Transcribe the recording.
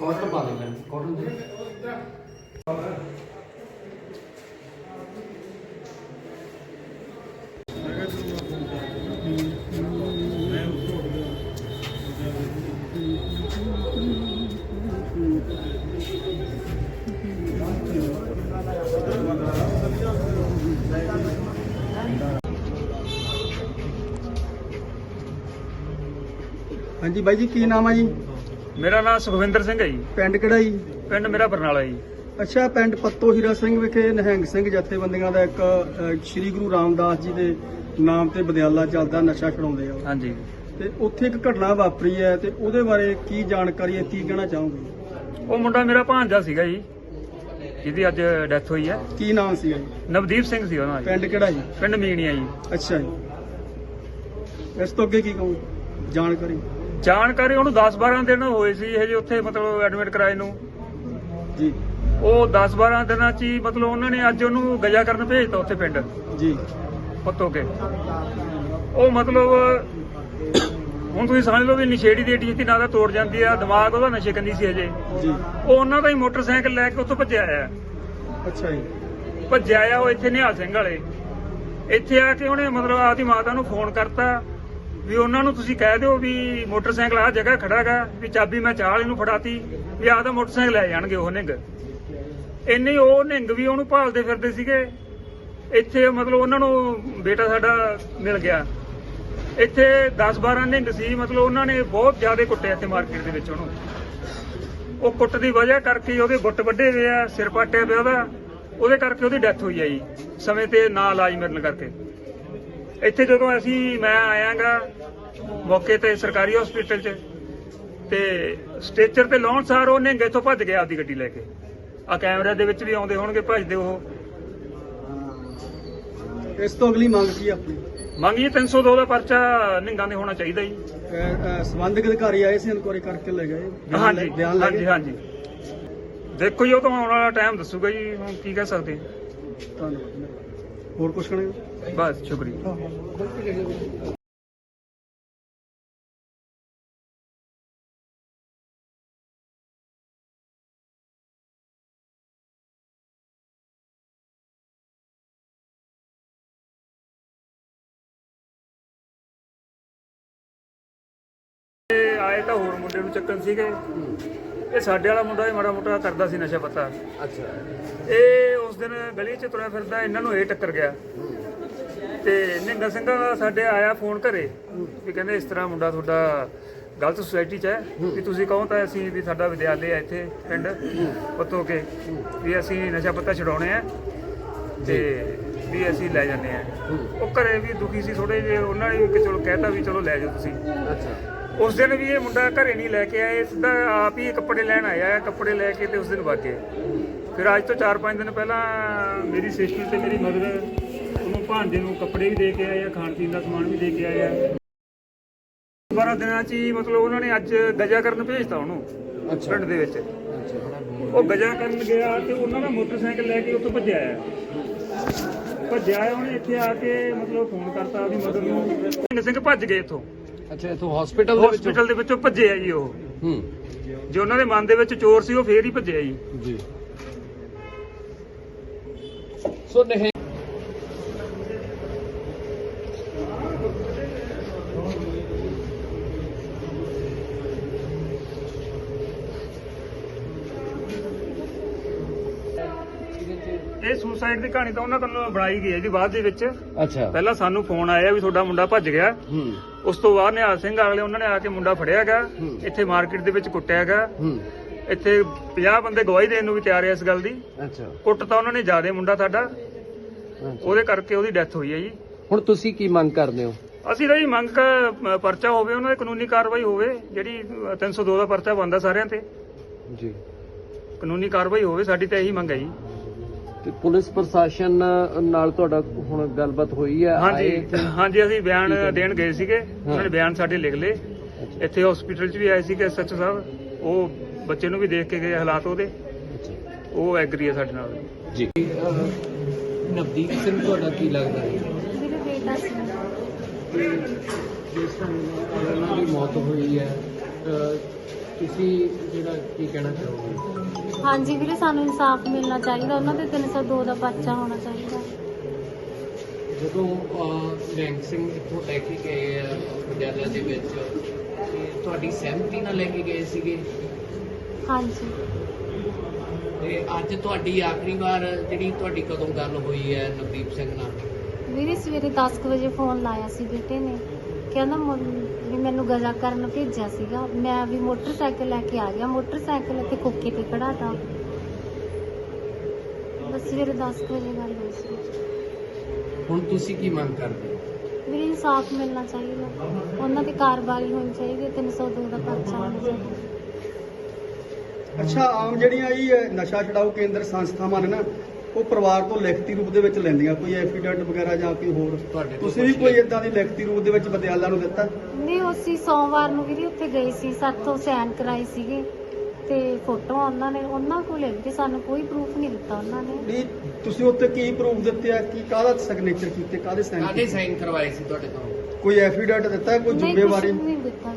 Cotton ਪਾ ਦੇ ਮੈਂ ਹਾਂਜੀ ਬਾਈ ਜੀ ਕੀ ਨਾਮ ਆ ਜੀ? ਮੇਰਾ ਨਾਮ ਸੁਖਵਿੰਦਰ ਸਿੰਘ ਹੈ ਜੀ। ਪਿੰਡ ਕਿਹੜਾ ਜੀ? ਪਿੰਡ ਮੇਰਾ ਬਰਨਾਲਾ ਜੀ। ਅੱਛਾ ਪਿੰਡ ਪੱਤੋ ਹੀਰਾ ਸਿੰਘ ਵਿਖੇ ਨਿਹੰਗ ਸਿੰਘ ਜਥੇਬੰਦੀਆਂ ਦਾ ਇੱਕ ਅ, ਸ੍ਰੀ ਗੁਰੂ ਰਾਮਦਾਸ ਜੀ ਦੇ ਨਾਮ ਤੇ ਵਿਦਿਆਲਾ ਚੱਲਦਾ ਨਸ਼ਾ ਛਡਾਉਂਦੇ ਆ ਹਾਂਜੀ। ਤੇ ਉੱਥੇ ਇੱਕ ਘਟਨਾ ਵਾਪਰੀ ਹੈ ਤੇ ਉਹਦੇ ਬਾਰੇ ਕੀ ਜਾਣਕਾਰੀ ਹੈ ਕੀ ਕਹਿਣਾ ਚਾਹੋਗੇ? ਉਹ ਮੁੰਡਾ ਮੇਰਾ ਭਾਂਜਾ ਸੀਗਾ ਜੀ ਜਿਹਦੀ ਅੱਜ ਡੈਥ ਹੋਈ ਹੈ। ਕੀ ਨਾਮ ਸੀਗਾ ਜੀ? ਨਵਦੀਪ ਸਿੰਘ ਸੀ ਉਹਦਾ ਜੀ। ਪਿੰਡ ਕਿਹੜਾ ਜੀ? ਪਿੰਡ ਮੀਣੀਆ ਜੀ। ਅੱਛਾ ਜੀ। ਇਸ ਤੋਂ ਅੱਗੇ ਕੀ ਕਹੋ ਜਾਣਕਾਰੀ। ਜਾਣਕਾਰੀ ਉਹਨੂੰ 10-12 ਦਿਨ ਹੋਏ ਸੀ ਇਹ ਜੇ ਉੱਥੇ ਮਤਲਬ ਐਡਮਿਟ ਕਰਾਏ ਨੂੰ। ਜੀ। ਉਹ 10-12 ਦਿਨਾਂ ਚ ਹੀ ਮਤਲਬ ਉਹਨਾਂ ਨੇ ਅੱਜ ਉਹਨੂੰ ਗਜਾ ਕਰਨ ਭੇਜਤਾ ਉੱਥੇ ਪਿੰਡ। ਜੀ। ਪੱਤੋ ਕੇ। ਉਹ ਮਤਲਬ ਹੁਣ ਤੁਸੀਂ ਸਮਝ ਲਓ ਵੀ ਨਸ਼ੇੜੀ ਦੀ ਏਡੀ ਨਾ ਦਾ ਤੋੜ ਜਾਂਦੀ ਆ ਦਿਮਾਗ ਉਹਦਾ ਨਸ਼ੇ ਕੰਦੀ ਸੀ ਅਜੇ। ਜੀ। ਉਹ ਉਹਨਾਂ ਦਾ ਹੀ ਮੋਟਰਸਾਈਕਲ ਲੈ ਕੇ ਉੱਥੋਂ ਭੱਜਿਆ ਆਇਆ। ਅੱਛਾ ਜੀ। ਭੱਜਿਆ ਆ ਉਹ ਇੱਥੇ ਨਿਹਾਲ ਸਿੰਘ ਵਾਲੇ। ਇੱਥੇ ਆ ਕੇ ਉਹਨੇ ਮਤਲਬ ਆਪਦੀ ਮਾਤਾ ਨੂੰ ਫੋਨ ਕਰਤਾ। ਵੀ ਉਹਨਾਂ ਨੂੰ ਤੁਸੀਂ ਕਹਿ ਦਿਓ ਵੀ ਮੋਟਰਸਾਈਕਲ ਆ ਜਗ੍ਹਾ ਖੜਾ ਹੈਗਾ, ਵੀ ਚਾਬੀ ਮੈਂ ਚਾਹ ਇਹਨੂੰ ਫੜਾਤੀ, ਵੀ ਆਪਦਾ ਮੋਟਰਸਾਈਕਲ ਲੈ ਜਾਣਗੇ ਉਹ ਨਿੰਗ। ਇੰਨੇ ਉਹ ਨਿੰਗ ਵੀ ਉਹਨੂੰ ਭਾਲਦੇ ਫਿਰਦੇ ਸੀਗੇ। ਇੱਥੇ ਮਤਲਬ ਉਹਨਾਂ ਨੂੰ ਬੇਟਾ ਸਾਡਾ ਮਿਲ ਗਿਆ। ਇੱਥੇ 10-12 ਨਿੰਗ ਸੀ, ਮਤਲਬ ਉਹਨਾਂ ਨੇ ਬਹੁਤ ਜ਼ਿਆਦਾ ਕੁੱਟਿਆ ਇੱਥੇ ਮਾਰਕੀਟ ਦੇ ਵਿੱਚ ਉਹਨੂੰ। ਉਹ ਕੁੱਟ ਦੀ ਵਜ੍ਹਾ ਕਰਕੇ ਉਹਦੇ ਗੁੱਟ ਵੱਡੇ ਹੋਏ ਆ, ਸਿਰ ਪਾਟਿਆ ਪਿਆ ਉਹਦਾ। ਉਹਦੇ ਕਰਕੇ ਉਹਦੀ ਡੈਥ ਹੋਈ ਆ ਜੀ, ਸਮੇਂ ਤੇ ਨਾ ਇਲਾਜ ਮਿਲਣ ਕਰਕੇ। ਇੱਥੇ ਜਦੋਂ ਅਸੀਂ ਮੈਂ ਆਇਆਗਾ ਮੌਕੇ ਤੇ ਸਰਕਾਰੀ ਹਸਪੀਟਲ 'ਚ ਤੇ ਸਟੇਚਰ ਤੇ ਲਾਉਣ ਸਾਰ ਉਹਨੇ ਇੱਥੋਂ ਭੱਜ ਗਿਆ ਆਪਦੀ ਗੱਡੀ ਲੈ ਕੇ। ਆ ਕੈਮਰੇ ਦੇ ਵਿੱਚ ਵੀ ਆਉਂਦੇ ਹੋਣਗੇ ਭੱਜਦੇ ਉਹ। ਇਸ ਤੋਂ ਅਗਲੀ ਮੰਗ ਕੀ ਹੈ ਆਪਣੀ? ਮੰਗੀ 302 ਦਾ ਪਰਚਾ ਨਿੰਗਾ ਦੇ ਹੋਣਾ ਚਾਹੀਦਾ ਜੀ। ਸੰਬੰਧਿਤ ਅਧਿਕਾਰੀ ਆਏ ਸੀ ਇਨਕੁਆਰੀ ਕਰਕੇ ਲੈ ਗਏ? ਬਿਆਨ ਹਾਂਜੀ ਲੈ- ਬਿਆਨ ਲੈ ਹਾਂਜੀ ਗਏ? ਹਾਂਜੀ। ਦੇਖੋ ਜੀ ਉਹ ਤਾਂ ਆਉਣ ਵਾਲਾ ਟਾਈਮ ਦੱਸੂਗਾ ਜੀ ਹੁਣ ਕੀ ਕਹਿ ਸਕਦੇ ਹਾਂ। ਧੰਨਵਾਦ। ਹੋਰ ਕੁਝ ਕਹਣਾ ਬਸ ਸ਼ੁਕਰੀਆ। ਇਹ ਆਏ ਤਾਂ ਹੋਰ ਮੁੰਡੇ ਨੂੰ ਚੱਕਣ ਸੀਗੇ। ਇਹ ਸਾਡੇ ਵਾਲਾ ਮੁੰਡਾ ਹੀ ਮਾੜਾ ਮੋਟਾ ਕਰਦਾ ਸੀ ਨਸ਼ਾ ਪੱਤਾ। ਅੱਛਾ। ਇਹ ਉਸ ਦਿਨ ਗਲੀ 'ਚ ਤੁਰਿਆ ਫਿਰਦਾ ਇਹਨਾਂ ਨੂੰ ਇਹ ਟੱਕਰ ਗਿਆ। ਤੇ ਨਿੰਗਾ ਸਿੰਘਾ ਦਾ ਸਾਡੇ ਆਇਆ ਫੋਨ ਘਰੇ ਵੀ ਕਹਿੰਦੇ ਇਸ ਤਰ੍ਹਾਂ ਮੁੰਡਾ ਤੁਹਾਡਾ ਗਲਤ ਸੁਸਾਇਟੀ 'ਚ ਹੈ ਵੀ ਤੁਸੀਂ ਕਹੋ ਤਾਂ ਅਸੀਂ ਵੀ ਸਾਡਾ ਵਿਦਿਆਲੇ ਆ ਇੱਥੇ ਪਿੰਡ ਪੱਤੋ ਕੇ ਵੀ ਅਸੀਂ ਨਸ਼ਾ ਪੱਤਾ ਛਡਾਉਣੇ ਆ ਤੇ ਵੀ ਅਸੀਂ ਲੈ ਜਾਂਦੇ ਆ। ਉਹ ਘਰੇ ਵੀ ਦੁਖੀ ਸੀ ਥੋੜੇ ਜਿਹੇ ਉਹਨਾਂ ਨੇ ਵੀ ਚਲੋ ਕਹਿਤਾ ਵੀ ਚਲੋ ਲੈ ਜਾਓ ਤੁਸੀਂ। ਅੱਛਾ। ਉਸ ਦਿਨ ਵੀ ਇਹ ਮੁੰਡਾ ਘਰੇ ਨਹੀਂ ਲੈ ਕੇ ਆਏ ਸਿੱਧਾ ਆਪ ਹੀ ਕੱਪੜੇ ਲੈਣ ਆਇਆ ਹੈ ਕੱਪੜੇ ਲੈ ਕੇ ਤੇ ਉਸ ਦਿਨ ਵਗ ਗਏ। ਫਿਰ ਅੱਜ ਤੋਂ 4-5 ਦਿਨ ਪਹਿਲਾਂ ਮੇਰੀ ਸਿਸਟਰ ਤੇ ਮੇਰੀ ਮਦਰ ਉਹਨੂੰ ਭਾਂਜੇ ਨੂੰ ਕੱਪੜੇ ਵੀ ਦੇ ਕੇ ਆਏ ਆ ਖਾਣ ਪੀਣ ਦਾ ਸਮਾਨ ਵੀ ਦੇ ਕੇ ਆਏ ਆ। 12 ਦਿਨਾਂ ਚ ਹੀ ਮਤਲਬ ਉਹਨਾਂ ਨੇ ਅੱਜ ਗਜਾ ਕਰਨ ਭੇਜਤਾ ਉਹਨੂੰ ਅੱਛਾ। ਪਿੰਡ ਦੇ ਵਿੱਚ। ਉਹ ਗਜਾ ਕਰਨ ਗਿਆ ਤੇ ਉਹਨਾਂ ਦਾ ਮੋਟਰਸਾਈਕਲ ਲੈ ਕੇ ਉੱਥੋਂ ਭੱਜਿਆ ਆ ਭੱਜਿਆ ਉਹਨੇ ਇੱਥੇ ਆ ਕੇ ਮਤਲਬ ਫੋਨ ਕਰਤਾ ਆਪਦੀ ਮਦਰ ਨੂੰ। ਸਿੰਘ ਭੱਜ ਗਏ ਇੱਥੋਂ। ਅੱਛਾ ਇਥੋਂ ਹਸਪੀਟਲ ਦੇ ਵਿੱਚੋਂ? ਹਸਪੀਟਲ ਦੇ ਵਿੱਚੋਂ ਭੱਜੇ ਆ ਜੀ ਉਹ। ਹੂੰ। ਜੇ ਉਹਨਾਂ ਦੇ ਮਨ ਦੇ ਵਿੱਚ ਚੋਰ ਸੀ ਉਹ ਫੇਰ ਹੀ ਭੱਜਿਆ ਜੀ। ਜੀ। ਸੋ ਨਹੀਂ ਇਹ ਸੁਸਾਈਡ ਦੀ ਕਹਾਣੀ ਤਾਂ ਉਹਨਾਂ ਵੱਲੋਂ ਬਣਾਈ ਗਈ ਹੈ ਜੀ ਬਾਅਦ ਦੇ ਵਿੱਚ। ਅੱਛਾ। ਪਹਿਲਾਂ ਸਾਨੂੰ ਫੋਨ ਆਇਆ ਵੀ ਤੁਹਾਡਾ ਮੁੰਡਾ ਭੱਜ ਗਿਆ। ਹੂੰ। ਉਸ ਤੋਂ ਬਾਅਦ ਨਿਹਾਲ ਸਿੰਘ ਅਗਲੇ ਉਹਨਾਂ ਨੇ ਆ ਕੇ ਮੁੰਡਾ ਫੜਿਆ ਗਾ ਹੂੰ। ਇੱਥੇ ਮਾਰਕੀਟ ਦੇ ਵਿੱਚ ਕੁੱਟਿਆ ਗਾ ਹੂੰ। ਇੱਥੇ 50 ਬੰਦੇ ਗਵਾਹੀ ਦੇਣ ਨੂੰ ਵੀ ਤਿਆਰ ਆ ਇਸ ਗੱਲ ਦੀ। ਅੱਛਾ। ਕੁੱਟ ਤਾਂ ਉਹਨਾਂ ਨੇ ਜ਼ਿਆਦਾ ਮੁੰਡਾ ਸਾਡਾ। ਉਹਦੇ ਕਰਕੇ ਉਹਦੀ ਡੈਥ ਹੋਈ ਹੈ ਜੀ। ਹੁਣ ਤੁਸੀਂ ਕੀ ਮੰਗ ਕਰਦੇ ਹੋ? ਅਸੀਂ ਤਾਂ ਜੀ ਮੰਗ ਕ- ਪਰਚਾ ਹੋਵੇ ਉਹਨਾਂ ਦੀ ਕਾਨੂੰਨੀ ਕਾਰਵਾਈ ਹੋਵੇ ਜਿਹੜੀ 302 ਦਾ ਪਰਚਾ ਬੰਦਾ ਸਾਰਿਆਂ ਤੇ। ਜੀ। ਕਾਨੂੰਨੀ ਕਾਰਵਾਈ ਹੋਵੇ ਸਾਡੀ ਤਾਂ ਇਹੀ ਮੰਗ ਹੈ ਜੀ। ਤੇ ਪੁਲਿਸ ਪ੍ਰਸ਼ਾਸਨ ਨਾਲ ਤੁਹਾਡਾ ਹੁਣ ਗੱਲਬਾਤ ਹੋਈ ਹੈ ਹਾਂਜੀ? ਹਾਂਜੀ ਅਸੀਂ ਬਿਆਨ ਦੇਣ ਗਏ ਸੀਗੇ। ਉਹਨਾਂ ਨੇ ਬਿਆਨ ਸਾਡੇ ਲਿਖ ਲਏ। ਇੱਥੇ ਹਸਪੀਟਲ 'ਚ ਵੀ ਆਏ ਸੀਗੇ ਐਸਐਚਓ ਸਾਹਿਬ। ਉਹ ਬੱਚੇ ਨੂੰ ਵੀ ਦੇਖ ਕੇ ਗਏ ਹਾਲਾਤ ਉਹਦੇ। ਉਹ ਐਗਰੀ ਹੈ ਸਾਡੇ ਨਾਲ। ਜੀ। ਨਵਦੀਪ ਸਿੰਘ ਤੁਹਾਡਾ ਕੀ ਲੱਗਦਾ ਹੈ? ਮੇਰੇ ਬੇਟਾ ਸੀ। ਜਿਸ ਤਰ੍ਹਾਂ ਉਹਨਾਂ ਦੀ ਮੌਤ ਹੋਈ ਹੈ ਤੁਸੀਂ ਜਿਹੜਾ ਕੀ ਕਹਿਣਾ ਚਾਹੋਗੇ? ਹਾਂਜੀ ਵੀਰੇ ਸਾਨੂੰ ਇਨਸਾਫ ਮਿਲਣਾ ਚਾਹੀਦਾ। ਉਹਨਾਂ ਦੇ 302 ਦਾ ਪਰਚਾ ਹੋਣਾ ਚਾਹੀਦਾ। ਜਦੋਂ ਅਹ, ਰੈਂਕ ਸਿੰਘ ਇੱਥੋਂ ਲੈ ਕੇ ਗਏ ਆ ਵਿਦਿਆਲਿਆ ਦੇ ਵਿੱਚ ਤੇ ਤੁਹਾਡੀ ਸਹਿਮਤੀ ਨਾਲ ਲੈ ਕੇ ਗਏ ਸੀਗੇ? ਹਾਂਜੀ। ਤੇ ਅੱਜ ਤੁਹਾਡੀ ਆਖਰੀ ਵਾਰ ਜਿਹੜੀ ਤੁਹਾਡੀ ਕਦੋਂ ਗੱਲ ਹੋਈ ਹੈ ਨਵਦੀਪ ਸਿੰਘ ਨਾਲ? ਵੀਰੇ ਸਵੇਰੇ 10 ਕੁ ਵਜੇ ਫੋਨ ਲਾਇਆ ਸੀ ਬੇਟੇ ਨੇ। ਕਹਿੰਦਾ ਮੁੰ- ਵੀ ਮੈਨੂੰ ਗਜ਼ਾ ਕਰਨ ਭੇਜਿਆ ਸੀਗਾ। ਮੈਂ ਵੀ ਮੋਟਰਸਾਈਕਲ ਲੈ ਕੇ ਆ ਗਿਆ। ਮੋਟਰਸਾਈਕਲ ਇੱਥੇ ਕੋਕੇ ਤੇ ਖੜਾਤਾ ਬਸ ਸਵੇਰੇ 10 ਕੁ ਵਜੇ ਗੱਲ ਹੋਈ ਸੀ। ਹੁਣ ਤੁਸੀਂ ਕੀ ਮੰਗ ਕਰਦੇ ਹੋ? ਵੀਰੇ ਇਨਸਾਫ ਮਿਲਣਾ ਚਾਹੀਦਾ। ਉਹਨਾਂ ਦੀ ਕਾਰਵਾਈ ਹੋਣੀ ਚਾਹੀਦੀ। ਹੈ, 302 ਦਾ ਪਰਚਾ ਹੋਣਾ ਚਾਹੀਦਾ। ਅੱਛਾ ਆਮ ਜਿਹੜੀਆਂ ਇਹ ਨਸ਼ਾ ਛਡਾਊ ਕੇਂਦਰ ਸੰਸਥਾਵਾਂ ਨੇ ਨਾ ਉਹ ਪਰਿਵਾਰ ਤੋਂ ਲਿਖਤੀ ਰੂਪ ਦੇ ਵਿੱਚ ਲੈਂਦੀਆਂ ਕੋਈ ਐਫੀਡੈਂਟ ਵਗੈਰਾ ਜਾਂ ਕੋਈ ਹੋਰ? ਤੁਸੀਂ ਵੀ ਕੋਈ ਇਦਾਂ ਦੀ ਲਿਖਤੀ ਰੂਪ ਦੇ ਵਿੱਚ ਵਿਦਿਆਲਾ ਨੂੰ ਦਿੱਤਾ? ਨਹੀਂ ਅਸੀਂ ਸੋਮਵਾਰ ਨੂੰ ਵੀਰੇ ਉੱਥੇ ਗਏ ਸੀ ਸਾਥੋਂ ਸਾਈਨ ਕਰਾਏ ਸੀਗੇ ਤੇ ਫੋਟੋ ਉਹਨਾਂ ਨੇ ਉਹਨਾਂ ਕੋਲ ਹੈ ਕਿ ਸਾਨੂੰ ਕੋਈ ਪ੍ਰੂਫ ਨਹੀਂ ਦਿੱਤਾ ਉਹਨਾਂ ਨੇ। ਨਹੀਂ ਤੁਸੀਂ ਉੱਤੇ ਕੀ ਪ੍ਰੂਫ ਦਿੱਤੇ ਆ? ਕੀ ਕਾਹਦਾ ਸਿਗਨੇਚਰ ਕੀਤੇ? ਕਾਹਦੇ ਸਾਈਨ ਕਾਹਦੇ ਸਾਈਨ ਕਰਵਾਏ ਸੀ ਤੁਹਾਡੇ ਤੋਂ? ਕੋਈ ਐਫੀਡੈਂਟ ਦਿੱਤਾ ਕੋਈ ਜ਼ਿੰਮੇਵਾਰੀ? ਨਹੀਂ ਦਿੱਤਾ।